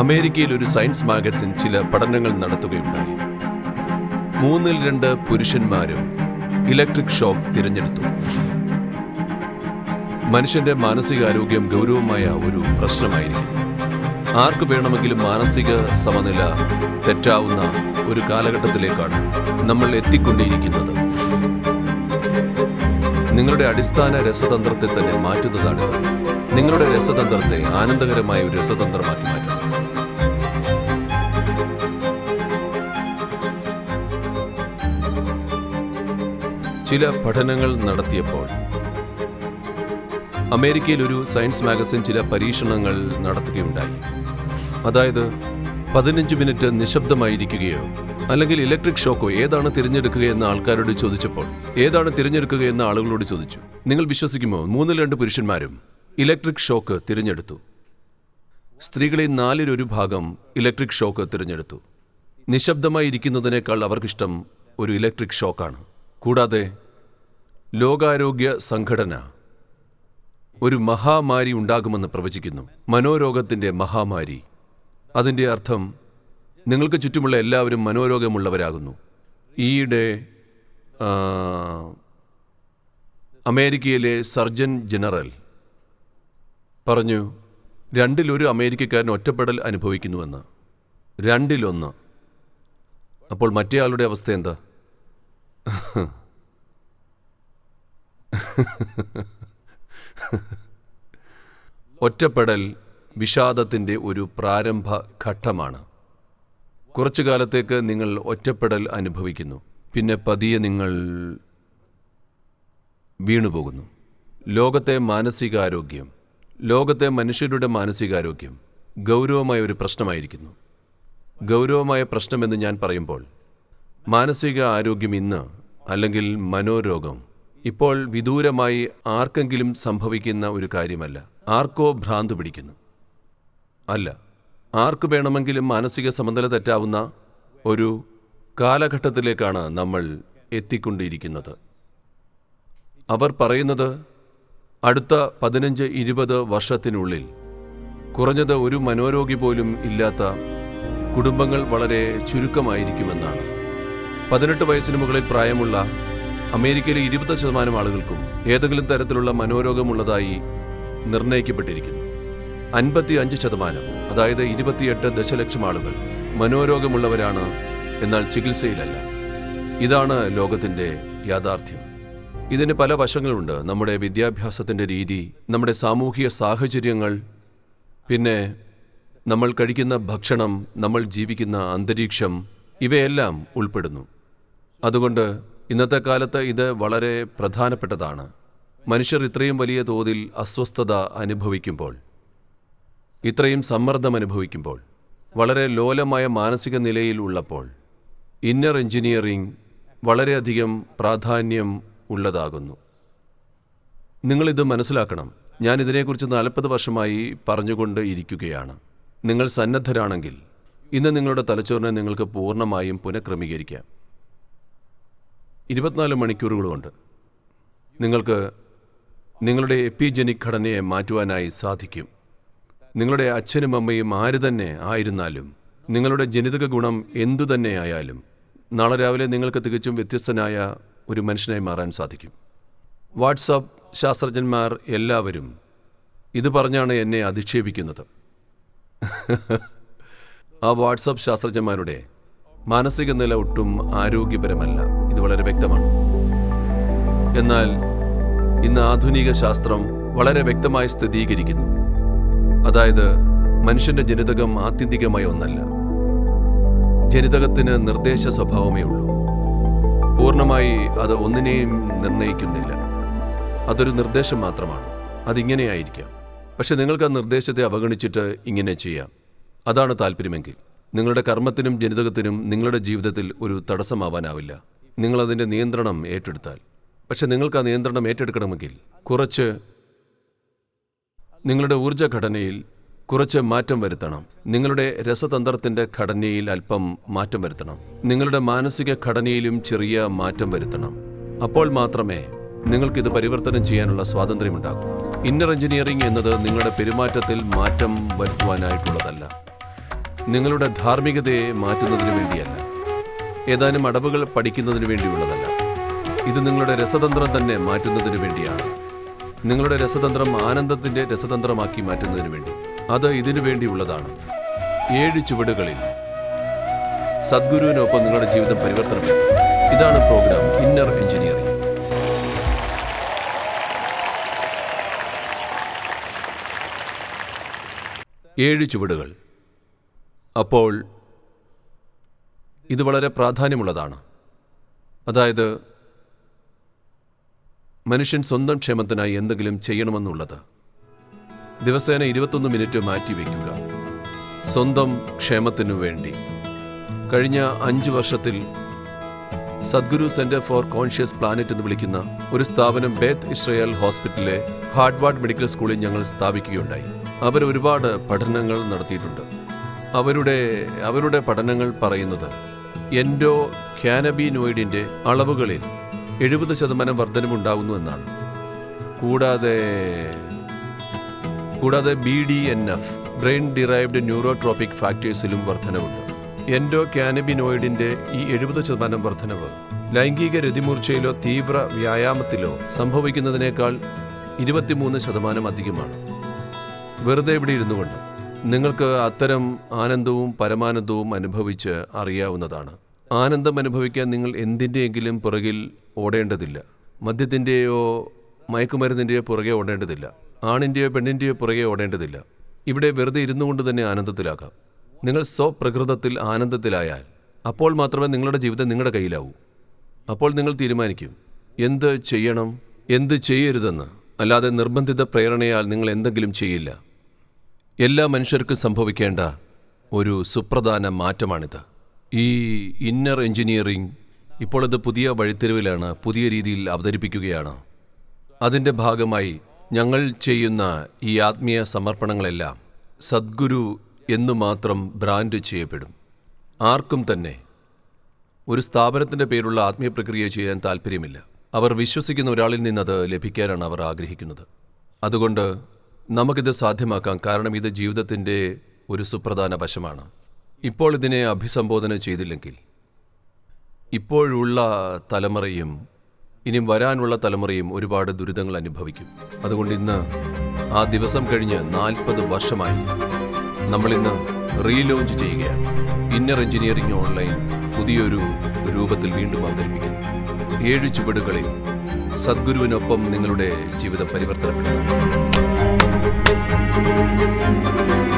അമേരിക്കയിൽ ഒരു science magazine ചില പഠനങ്ങൾ നടത്തുകയുണ്ടായി. മൂന്നിൽ രണ്ട് പുരുഷന്മാരും ഇലക്ട്രിക് ഷോക്ക് തിരഞ്ഞെടുത്തു. മനുഷ്യന്റെ മാനസികാരോഗ്യം ഗൗരവമായ ഒരു പ്രശ്നമായിരിക്കുന്നു. ആർക്ക് വേണമെങ്കിലും മാനസിക സമനില തെറ്റാവുന്ന ഒരു കാലഘട്ടത്തിലേക്കാണ് നമ്മൾ എത്തിക്കൊണ്ടിരിക്കുന്നത്. നിങ്ങളുടെ അടിസ്ഥാന രസതന്ത്രത്തെ തന്നെ മാറ്റുന്നതാണിത്. നിങ്ങളുടെ രസതന്ത്രത്തെ ആനന്ദകരമായ ഒരു രസതന്ത്രമാക്കി മാറ്റണം ചില പഠനങ്ങൾ നടത്തിയപ്പോൾ അമേരിക്കയിൽ ഒരു സയൻസ് മാഗസിൻ ചില പരീക്ഷണങ്ങൾ നടത്തുകയുണ്ടായി. അതായത് പതിനഞ്ച് മിനിറ്റ് നിശബ്ദമായിരിക്കുകയോ അല്ലെങ്കിൽ ഇലക്ട്രിക് ഷോക്കോ ഏതാണ് തിരഞ്ഞെടുക്കുകയെന്ന് ആൾക്കാരോട് ചോദിച്ചപ്പോൾ ഏതാണ് തിരഞ്ഞെടുക്കുകയെന്ന് ആളുകളോട് ചോദിച്ചു. നിങ്ങൾ വിശ്വസിക്കുമോ? മൂന്നിൽ രണ്ട് പുരുഷന്മാരും ഇലക്ട്രിക് ഷോക്ക് തിരഞ്ഞെടുത്തു. സ്ത്രീകളിൽ നാലിലൊരു ഭാഗം ഇലക്ട്രിക് ഷോക്ക് തിരഞ്ഞെടുത്തു. നിശബ്ദമായി ഇരിക്കുന്നതിനേക്കാൾ അവർക്കിഷ്ടം ഒരു ഇലക്ട്രിക് ഷോക്കാണ്. കൂടാതെ ലോകാരോഗ്യ സംഘടന. ഒരു മഹാമാരി ഉണ്ടാകുമെന്ന് പ്രവചിക്കുന്നു. മനോരോഗത്തിന്റെ മഹാമാരി. അതിന്റെ അർത്ഥം നിങ്ങൾക്ക് ചുറ്റുമുള്ള എല്ലാവരും മനോരോഗമുള്ളവരാകുന്നു. ഈയിടെ അമേരിക്കയിലെ സർജൻ ജനറൽ പറഞ്ഞു രണ്ടിലൊരു അമേരിക്കക്കാരൻ ഒറ്റപ്പെടൽ അനുഭവിക്കുന്നുവെന്ന്. രണ്ടിലൊന്ന്. അപ്പോൾ മറ്റേ ആളുടെ അവസ്ഥ എന്താ? ഒറ്റപ്പെടൽ വിഷാദത്തിന്റെ ഒരു പ്രാരംഭ ഘട്ടമാണ്. കുറച്ചു കാലത്തേക്ക് നിങ്ങൾ ഒറ്റപ്പെടൽ അനുഭവിക്കുന്നു. പിന്നെ പതിയെ നിങ്ങൾ വീണുപോകുന്നു. ലോകത്തെ മാനസികാരോഗ്യം ലോകത്തെ മനുഷ്യരുടെ മാനസികാരോഗ്യം ഗൗരവമായ ഒരു പ്രശ്നമായിരിക്കുന്നു. ഗൗരവമായ പ്രശ്നമെന്ന് ഞാൻ പറയുമ്പോൾ മാനസിക ആരോഗ്യം ഇന്ന് അല്ലെങ്കിൽ മനോരോഗം ഇപ്പോൾ വിദൂരമായി ആർക്കെങ്കിലും സംഭവിക്കുന്ന ഒരു കാര്യമല്ല. ആർക്കോ ഭ്രാന്ത് പിടിക്കുന്നു. അല്ല ആർക്ക് വേണമെങ്കിലും മാനസിക സമനില തെറ്റാവുന്ന ഒരു കാലഘട്ടത്തിലേക്കാണ് നമ്മൾ എത്തിക്കൊണ്ടിരിക്കുന്നത്. അവർ പറയുന്നത് അടുത്ത പതിനഞ്ച് ഇരുപത് വർഷത്തിനുള്ളിൽ കുറഞ്ഞത് ഒരു മനോരോഗി പോലും ഇല്ലാത്ത കുടുംബങ്ങൾ വളരെ ചുരുക്കമായിരിക്കുമെന്നാണ്. പതിനെട്ട് വയസ്സിന് മുകളിൽ പ്രായമുള്ള അമേരിക്കയിലെ ഇരുപത് ശതമാനം ആളുകൾക്കും ഏതെങ്കിലും തരത്തിലുള്ള മനോരോഗമുള്ളതായി നിർണയിക്കപ്പെട്ടിരിക്കുന്നു അൻപത്തി അഞ്ച് ശതമാനം അതായത് ഇരുപത്തിയെട്ട് ദശലക്ഷം ആളുകൾ മനോരോഗമുള്ളവരാണ് എന്നാൽ ചികിത്സയിലല്ല. ഇതാണ് ലോകത്തിന്റെ യാഥാർത്ഥ്യം. ഇതിന് പല വശങ്ങളുണ്ട്. നമ്മുടെ വിദ്യാഭ്യാസത്തിന്റെ രീതി നമ്മുടെ സാമൂഹിക സാഹചര്യങ്ങൾ പിന്നെ നമ്മൾ കഴിക്കുന്ന ഭക്ഷണം നമ്മൾ ജീവിക്കുന്ന അന്തരീക്ഷം ഇവയെല്ലാം ഉൾപ്പെടുന്നു. അതുകൊണ്ട് ഇന്നത്തെ കാലത്ത് ഇത് വളരെ പ്രധാനപ്പെട്ടതാണ്. മനുഷ്യർ ഇത്രയും വലിയ തോതിൽ അസ്വസ്ഥത അനുഭവിക്കുമ്പോൾ ഇത്രയും സമ്മർദ്ദം അനുഭവിക്കുമ്പോൾ വളരെ ലോലമായ മാനസിക നിലയിൽ ഉള്ളപ്പോൾ ഇന്നർ എഞ്ചിനീയറിംഗ് വളരെയധികം പ്രാധാന്യം ഉള്ളതാകുന്നു. നിങ്ങളിത് മനസ്സിലാക്കണം. ഞാൻ ഇതിനെക്കുറിച്ച് നാൽപ്പത് വർഷമായി പറഞ്ഞുകൊണ്ട് ഇരിക്കുകയാണ്. നിങ്ങൾ സന്നദ്ധരാണെങ്കിൽ ഇന്ന് നിങ്ങളുടെ തലച്ചോറിനെ നിങ്ങൾക്ക് പൂർണമായും പുനഃക്രമീകരിക്കാം. ഇരുപത്തിനാല് മണിക്കൂറുകളുമുണ്ട് നിങ്ങൾക്ക് നിങ്ങളുടെ എപ്പിജനിക് ഘടനയെ മാറ്റുവാനായി സാധിക്കും. നിങ്ങളുടെ അച്ഛനും അമ്മയും ആര് തന്നെ ആയിരുന്നാലും നിങ്ങളുടെ ജനിതക ഗുണം എന്തു തന്നെ ആയാലും നാളെ രാവിലെ നിങ്ങൾക്ക് തികച്ചും വ്യത്യസ്തനായ ഒരു മനുഷ്യനായി മാറാൻ സാധിക്കും. വാട്സാപ്പ് ശാസ്ത്രജ്ഞന്മാർ എല്ലാവരും ഇത് പറഞ്ഞാണ് എന്നെ അധിക്ഷേപിക്കുന്നത്. ആ വാട്സാപ്പ് ശാസ്ത്രജ്ഞന്മാരുടെ മാനസിക നില ഒട്ടും ആരോഗ്യപരമല്ല. ഇത് വളരെ വ്യക്തമാണ്. എന്നാൽ ഇന്ന് ആധുനിക ശാസ്ത്രം വളരെ വ്യക്തമായി സ്ഥിരീകരിക്കുന്നു. അതായത് മനുഷ്യന്റെ ജനിതകം ആത്യന്തികമായ ഒന്നല്ല. ജനിതകത്തിന് നിർദ്ദേശ സ്വഭാവമേ ഉള്ളൂ. പൂർണമായി അത് ഒന്നിനെയും നിർണയിക്കുന്നില്ല. അതൊരു നിർദ്ദേശം മാത്രമാണ്. അതിങ്ങനെയായിരിക്കാം. പക്ഷെ നിങ്ങൾക്ക് ആ നിർദ്ദേശത്തെ അവഗണിച്ചിട്ട് ഇങ്ങനെ ചെയ്യാം. അതാണ് താല്പര്യമെങ്കിൽ. നിങ്ങളുടെ കർമ്മത്തിനും ജനിതകത്തിനും നിങ്ങളുടെ ജീവിതത്തിൽ ഒരു തടസ്സമാവാനാവില്ല. നിങ്ങളതിന്റെ നിയന്ത്രണം ഏറ്റെടുത്താൽ. പക്ഷെ നിങ്ങൾക്ക് ആ നിയന്ത്രണം ഏറ്റെടുക്കണമെങ്കിൽ കുറച്ച് നിങ്ങളുടെ ഊർജ ഘടനയിൽ കുറച്ച് മാറ്റം വരുത്തണം. നിങ്ങളുടെ രസതന്ത്രത്തിന്റെ ഘടനയിൽ അല്പം മാറ്റം വരുത്തണം. നിങ്ങളുടെ മാനസിക ഘടനയിലും ചെറിയ മാറ്റം വരുത്തണം. അപ്പോൾ മാത്രമേ നിങ്ങൾക്കിത് പരിവർത്തനം ചെയ്യാനുള്ള സ്വാതന്ത്ര്യമുണ്ടാകൂ. ഇന്നർ എഞ്ചിനീയറിംഗ് എന്നത് നിങ്ങളുടെ പെരുമാറ്റത്തിൽ മാറ്റം വരുത്തുവാനായിട്ടുള്ളതല്ല. നിങ്ങളുടെ ധാർമ്മികതയെ മാറ്റുന്നതിന് വേണ്ടിയല്ല. ഏതാനും അടവുകൾ പഠിക്കുന്നതിന് വേണ്ടിയുള്ളതല്ല. ഇത് നിങ്ങളുടെ രസതന്ത്രം തന്നെ മാറ്റുന്നതിന് വേണ്ടിയാണ്. നിങ്ങളുടെ രസതന്ത്രം ആനന്ദത്തിന്റെ രസതന്ത്രമാക്കി മാറ്റുന്നതിന് വേണ്ടി. അത് ഇതിനു വേണ്ടിയുള്ളതാണ്. ഏഴ് ചുവടുകളിൽ. സദ്ഗുരുവിനൊപ്പം നിങ്ങളുടെ ജീവിതം പരിവർത്തനം ഇതാണ് പ്രോഗ്രാം ഇന്നർ എഞ്ചിനീയറിംഗ്. ഏഴ് ചുവടുകൾ. അപ്പോൾ ഇത് വളരെ പ്രാധാന്യമുള്ളതാണ്. അതായത് മനുഷ്യൻ സ്വന്തം ക്ഷേമത്തിനായി എന്തെങ്കിലും ചെയ്യണമെന്നുള്ളത്. ദിവസേന ഇരുപത്തൊന്ന് മിനിറ്റ് മാറ്റി മാറ്റിവെക്കുക സ്വന്തം ക്ഷേമത്തിനു വേണ്ടി. കഴിഞ്ഞ അഞ്ച് വർഷത്തിൽ Sadhguru centre for conscious planet എന്ന് വിളിക്കുന്ന ഒരു സ്ഥാപനം ബേത്ത് ഇസ്രയേൽ ഹോസ്പിറ്റലിലെ ഹാർഡ്വാർഡ് മെഡിക്കൽ സ്കൂളിൽ ഞങ്ങൾ സ്ഥാപിക്കുകയുണ്ടായി. അവർ ഒരുപാട് പഠനങ്ങൾ നടത്തിയിട്ടുണ്ട്. അവരുടെ അവരുടെ പഠനങ്ങൾ പറയുന്നത് എൻഡോ ക്യാനബിനോയിഡിന്റെ അളവുകളിൽ എഴുപത് ശതമാനം വർധനമുണ്ടാകുന്നു എന്നാണ്. കൂടാതെ കൂടാതെ B D N F brain derived neurotrophic ഫാക്ടേഴ്സിലും വർധനവുണ്ട്. എൻഡോ ക്യാനബിനോയിഡിന്റെ ഈ എഴുപത് ശതമാനം വർധനവ് ലൈംഗിക രതിമൂർച്ചയിലോ തീവ്ര വ്യായാമത്തിലോ സംഭവിക്കുന്നതിനേക്കാൾ ഇരുപത്തിമൂന്ന് ശതമാനം അധികമാണ്. വെറുതെ ഇവിടെ ഇരുന്നു കൊണ്ട് നിങ്ങൾക്ക് അത്തരം ആനന്ദവും പരമാനന്ദവും അനുഭവിച്ച് അറിയാവുന്നതാണ്. ആനന്ദം അനുഭവിക്കാൻ നിങ്ങൾ എന്തിന്റെയെങ്കിലും പുറകിൽ ഓടേണ്ടതില്ല. മദ്യത്തിന്റെയോ മയക്കുമരുന്നിന്റെയോ പുറകെ ഓടേണ്ടതില്ല. ആണിന്റെയോ പെണ്ണിന്റെയോ പുറകെ ഓടേണ്ടതില്ല. ഇവിടെ വെറുതെ ഇരുന്നു കൊണ്ട് തന്നെ ആനന്ദത്തിലാക്കാം. നിങ്ങൾ സ്വപ്രകൃതത്തിൽ ആനന്ദത്തിലായാൽ അപ്പോൾ മാത്രമേ നിങ്ങളുടെ ജീവിതം നിങ്ങളുടെ കയ്യിലാവൂ. അപ്പോൾ നിങ്ങൾ തീരുമാനിക്കും. എന്ത് ചെയ്യണം? എന്ത് ചെയ്യരുതെന്ന്. അല്ലാതെ നിർബന്ധിത പ്രേരണയാൽ നിങ്ങൾ എന്തെങ്കിലും ചെയ്യില്ല. എല്ലാ മനുഷ്യർക്കും സംഭവിക്കേണ്ട ഒരു സുപ്രധാന മാറ്റമാണിത്. ഈ ഇന്നർ എഞ്ചിനീയറിംഗ് ഇപ്പോൾ ഇത് പുതിയ വഴിത്തിരിവിലാണ് പുതിയ രീതിയിൽ അവതരിപ്പിക്കുകയാണ്. അതിന്റെ ഭാഗമായി ഞങ്ങൾ ചെയ്യുന്ന ഈ ആത്മീയ സമർപ്പണങ്ങളെല്ലാം സദ്ഗുരു എന്നു മാത്രം ബ്രാൻഡ് ചെയ്യപ്പെടും. ആർക്കും തന്നെ ഒരു സ്ഥാപനത്തിന്റെ പേരുള്ള ആത്മീയ പ്രക്രിയ ചെയ്യാൻ താല്പര്യമില്ല അവർ വിശ്വസിക്കുന്ന ഒരാളിൽ നിന്നത് ലഭിക്കാനാണ് അവർ ആഗ്രഹിക്കുന്നത്. അതുകൊണ്ട് നമുക്കിത് സാധ്യമാക്കാം. കാരണം ഇത് ജീവിതത്തിന്റെ ഒരു സുപ്രധാന വശമാണ്. ഇപ്പോൾ ഇതിനെ അഭിസംബോധന ചെയ്തില്ലെങ്കിൽ ഇപ്പോഴുള്ള തലമുറയും ഇനിയും വരാനുള്ള തലമുറയും ഒരുപാട് ദുരിതങ്ങൾ അനുഭവിക്കും. അതുകൊണ്ട് ഇന്ന് ആ ദിവസം കഴിഞ്ഞ് നാൽപ്പത് വർഷമായി നമ്മളിന്ന് റീലോഞ്ച് ചെയ്യുകയാണ്. ഇന്നർ എഞ്ചിനീയറിംഗ് ഓൺലൈൻ പുതിയൊരു രൂപത്തിൽ വീണ്ടും അവതരിപ്പിക്കുന്നു. ഏഴ് ചുവടുകളിൽ സദ്ഗുരുവിനൊപ്പം നിങ്ങളുടെ ജീവിതം Thank you.